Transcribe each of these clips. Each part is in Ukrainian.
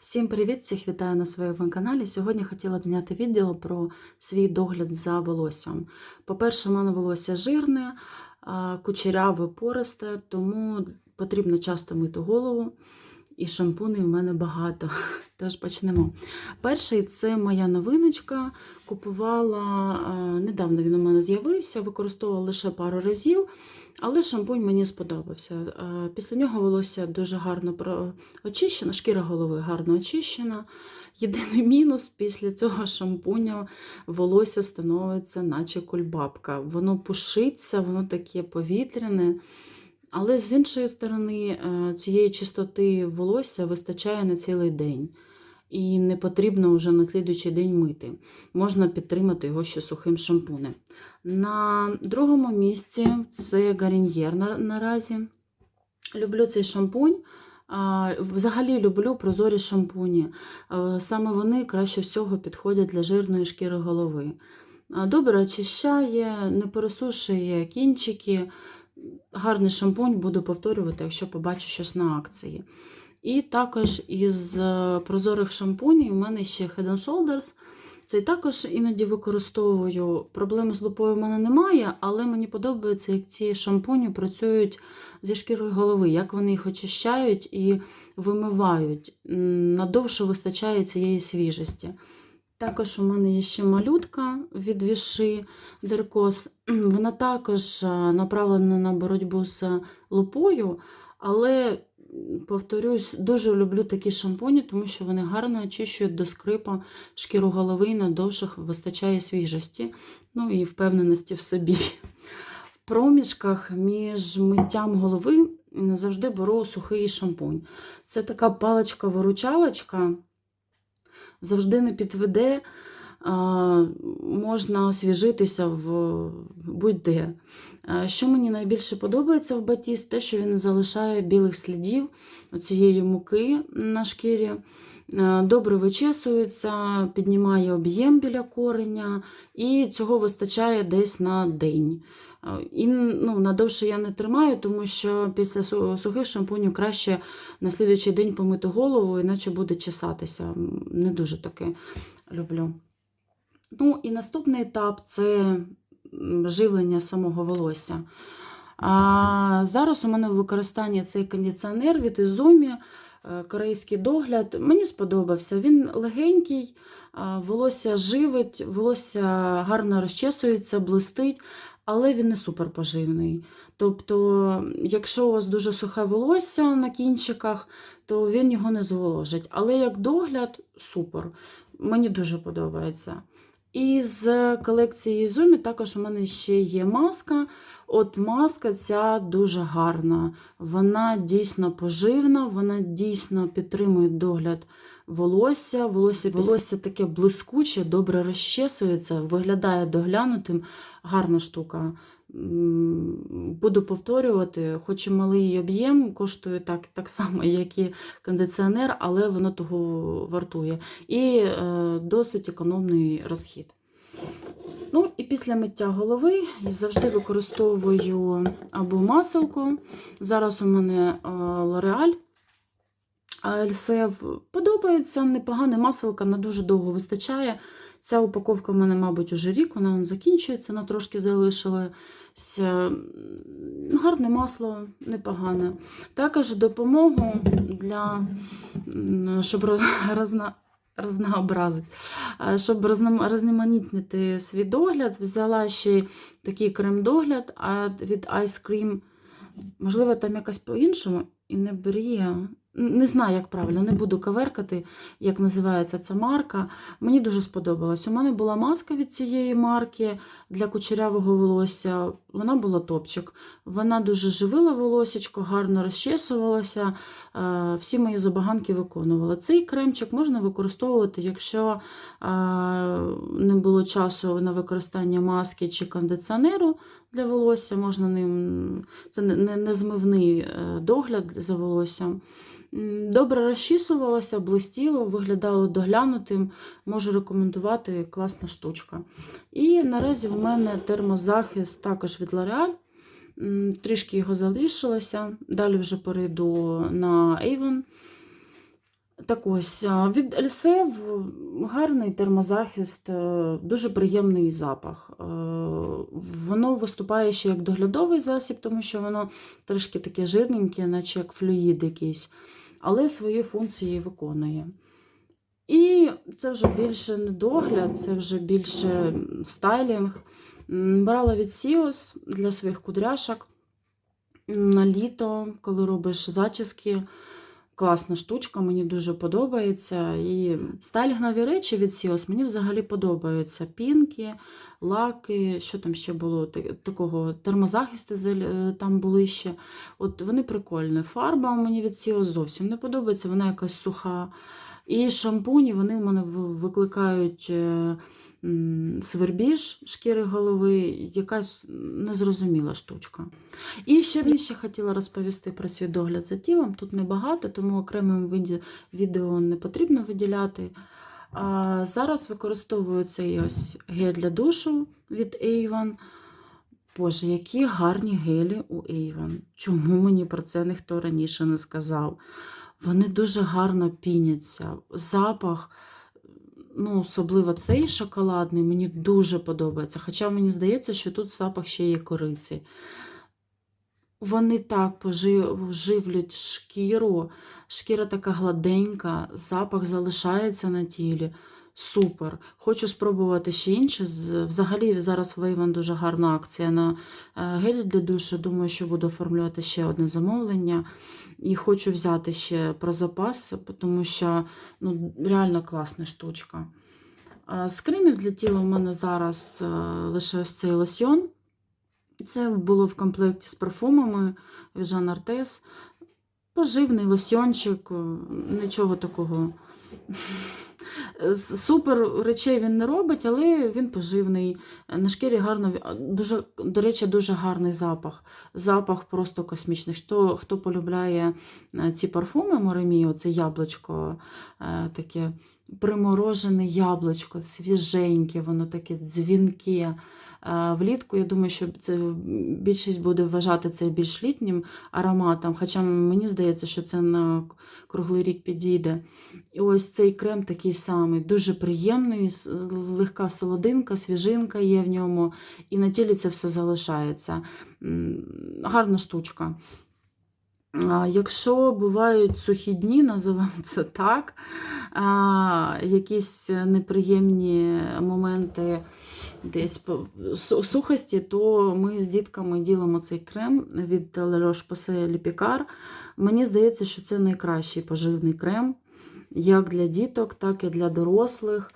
Всім привіт! Всіх вітаю на своєму каналі. Сьогодні хотіла б зняти відео про свій догляд за волоссям. По-перше, в мене волосся жирне, кучеряве, пористе, тому потрібно часто мити голову. І шампунів в мене багато. Тож почнемо. Перший це моя новиночка. Купувала недавно він у мене з'явився, використовувала лише пару разів. Але шампунь мені сподобався. Е, Після нього волосся дуже гарно очищено, шкіра голови гарно очищена. Єдиний мінус після цього шампуня волосся становиться, наче кульбабка. Воно пушиться, воно таке повітряне. Але з іншої сторони, е, цієї чистоти волосся вистачає на цілий день. І не потрібно вже на слідуючий день мити. Можна підтримати його ще сухим шампунем. На другому місці це Гаріньєр на- наразі. Люблю цей шампунь. Взагалі люблю прозорі шампуні. Саме вони краще всього підходять для жирної шкіри голови. Добре очищає, не пересушує кінчики. Гарний шампунь буду повторювати, якщо побачу щось на акції. І також із е, прозорих шампунів у мене ще Head and Shoulders. Це також іноді використовую. Проблеми з лупою в мене немає, але мені подобається, як ці шампуні працюють зі шкірою голови, як вони їх очищають і вимивають. Надовше вистачає цієї свіжості. Також у мене є ще малютка від Віши Деркос. Вона також е, направлена на боротьбу з лупою, але повторюсь, дуже люблю такі шампуні, тому що вони гарно очищують до скрипа шкіру голови і надовше вистачає свіжості, ну і впевненості в собі. В проміжках між миттям голови завжди беру сухий шампунь. Це така паличка-виручалочка, завжди не підведе. Можна освіжитися в будь-де. Що мені найбільше подобається в батіс, те, що він залишає білих слідів цієї муки на шкірі. Добре вичесується, піднімає об'єм біля кореня, і цього вистачає десь на день. І ну, надовше я не тримаю, тому що після сухих шампунів краще на слідуючий день помити голову, іначе буде чесатися. Не дуже таке люблю. Ну і наступний етап це живлення самого волосся. А зараз у мене в використанні цей кондиціонер від Izumi, е, корейський догляд. Мені сподобався. Він легенький, волосся живить, волосся гарно розчесується, блистить, але він не суперпоживний. Тобто, якщо у вас дуже сухе волосся на кінчиках, то він його не зволожить. Але як догляд супер. Мені дуже подобається. І з колекції Zoom також у мене ще є маска. От маска ця дуже гарна. Вона дійсно поживна, вона дійсно підтримує догляд волосся. Волосся, волосся таке блискуче, добре розчесується, виглядає доглянутим. Гарна штука. Буду повторювати, хоч і малий об'єм, коштує так, так само, як і кондиціонер, але воно того вартує. І е, досить економний розхід. Ну, і після миття голови я завжди використовую або маселку. Зараз у мене е, L'Oreal ALSF. Подобається непогана маселка, на дуже довго вистачає. Ця упаковка в мене, мабуть, уже рік, вона закінчується, вона трошки залишилася. Гарне масло, непогане. Також допомогу для щоб розна, разнообразити. Щоб розном- розноманітнити свій догляд, взяла ще такий крем-догляд від Ice Cream. Можливо, там якось по-іншому. І не брія. Не знаю, як правильно, не буду каверкати, як називається ця марка. Мені дуже сподобалось. У мене була маска від цієї марки для кучерявого волосся. Вона була топчик. Вона дуже живила волосечко, гарно розчесувалася. Е, Всі мої забаганки виконувала. Цей кремчик можна використовувати, якщо е, не було часу на використання маски чи кондиціонеру для волосся. Можна ним це не- незмивний е, догляд за волоссям. Добре розчісувалося, блистіло, виглядало доглянутим. Можу рекомендувати класна штучка. І наразі в мене термозахист також від L'Oreal. Трішки його залишилося. Далі вже перейду на Avon. Так ось, від Ельсев гарний термозахист, е, дуже приємний запах. Е, Воно виступає ще як доглядовий засіб, тому що воно трішки таке жирненьке, наче як флюїд якийсь, але свої функції виконує. І це вже більше не догляд, це вже більше стайлінг. Брала від Сіос для своїх кудряшок на літо, коли робиш зачіски. Класна штучка, мені дуже подобається. І стайлінгові речі від Сіос мені взагалі подобаються. Пінки, лаки, що там ще було такого, термозахисти е, там були ще. От вони прикольні. Фарба мені від Сіос зовсім не подобається, вона якась суха. І шампуні вони в мене викликають е, свербіж шкіри голови, якась незрозуміла штучка. І ще б ще хотіла розповісти про свій догляд за тілом. Тут небагато, тому окремим відео не потрібно виділяти. А зараз використовую цей ось гель для душу від Avon. Боже, які гарні гелі у Avon. Чому мені про це ніхто раніше не сказав? Вони дуже гарно піняться. Запах, ну, особливо цей шоколадний, мені дуже подобається. Хоча мені здається, що тут запах ще є кориці. Вони так поживлять шкіру, шкіра така гладенька, запах залишається на тілі. Супер. Хочу спробувати ще інше. Взагалі зараз в Avon дуже гарна акція на е, гелі для душу. Думаю, що буду оформлювати ще одне замовлення. І хочу взяти ще про запас, тому що ну, реально класна штучка. З кремів для тіла в мене зараз е, лише ось цей лосьйон. Це було в комплекті з парфумами від Жан Артес. Поживний лосьйончик, е, нічого такого. Супер речей він не робить, але він поживний. На шкірі гарно, дуже, до речі, дуже гарний запах. Запах просто космічний. Хто, хто полюбляє е, ці парфуми Мореміо, це яблучко е, таке приморожене яблучко, свіженьке, воно таке дзвінке. Влітку, я думаю, що це більшість буде вважати це більш літнім ароматом, хоча мені здається, що це на круглий рік підійде. І ось цей крем такий самий, дуже приємний, легка солодинка, свіжинка є в ньому, і на тілі це все залишається. Гарна штучка. Якщо бувають сухі дні, називаємо це так, якісь неприємні моменти десь сухості, то ми з дітками ділимо цей крем від La Roche-Posay Lipicard. Мені здається, що це найкращий поживний крем, як для діток, так і для дорослих.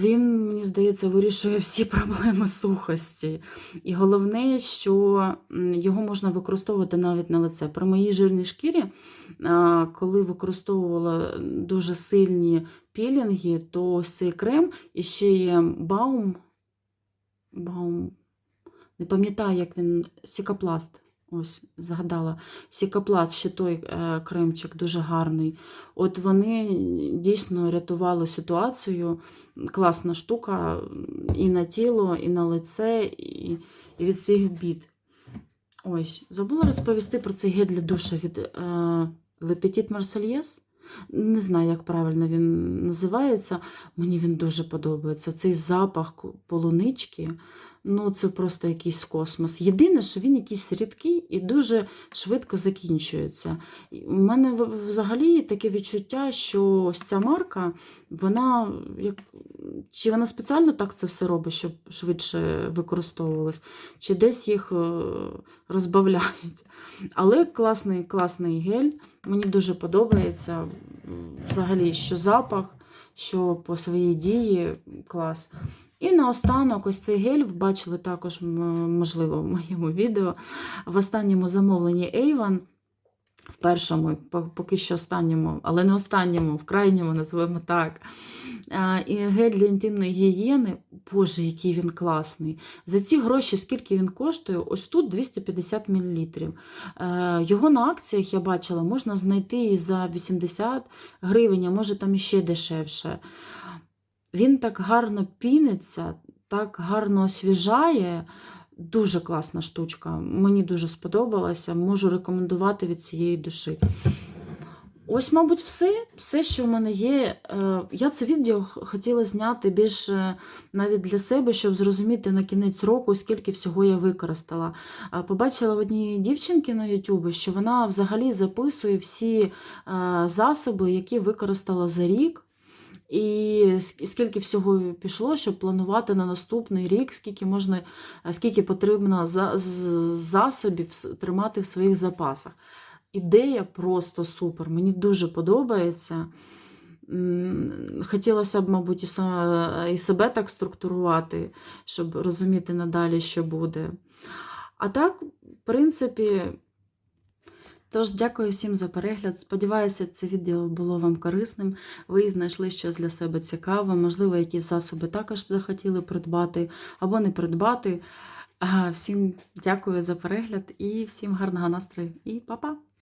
Він, мені здається, вирішує всі проблеми сухості. І головне, що його можна використовувати навіть на лице. При моїй жирній шкірі, коли використовувала дуже сильні пілінги, то ось цей крем і ще є баум. Баум. Не пам'ятаю, як він сікопласт. Ось, згадала. Сікопласт, ще той е, кремчик дуже гарний. От вони дійсно рятували ситуацію. Класна штука і на тіло, і на лице, і, і від всіх бід. Ось, забула розповісти про цей гель для душу від е, Le. Не знаю, як правильно він називається. Мені він дуже подобається. Цей запах полунички. Ну, це просто якийсь космос. Єдине, що він якийсь рідкий і дуже швидко закінчується. У мене взагалі таке відчуття, що ось ця марка, вона як чи вона спеціально так це все робить, щоб швидше використовувалось, чи десь їх е, розбавляють. Але класний, класний гель. Мені дуже подобається. Взагалі, що запах, що по своїй дії клас. І наостанок, ось цей гель бачили також, можливо, в моєму відео. В останньому замовленні Avon, в першому, поки що останньому, але не останньому, в крайньому, називаємо так. І гель для інтимної гігієни, боже, який він класний. За ці гроші, скільки він коштує, ось тут 250 мл. Його на акціях я бачила, можна знайти і за 80 гривень, а може там іще дешевше. Він так гарно піниться, так гарно освіжає. Дуже класна штучка. Мені дуже сподобалася. Можу рекомендувати від цієї душі. Ось, мабуть, все, все, що в мене є. Е, Я це відео хотіла зняти більш е, навіть для себе, щоб зрозуміти на кінець року, скільки всього я використала. Побачила в одній дівчинки на YouTube, що вона взагалі записує всі е, засоби, які використала за рік. І скільки всього пішло, щоб планувати на наступний рік, скільки можна, е, скільки потрібно засобів тримати в своїх запасах. Ідея просто супер. Мені дуже подобається. Хотілося б, мабуть, са- і себе так структурувати, щоб розуміти надалі, що буде. А так, в принципі, тож дякую всім за перегляд. Сподіваюся, це відео було вам корисним. Ви знайшли щось для себе цікаве, можливо, якісь засоби також захотіли придбати або не придбати. Всім дякую за перегляд і всім гарного настрою. І па-па!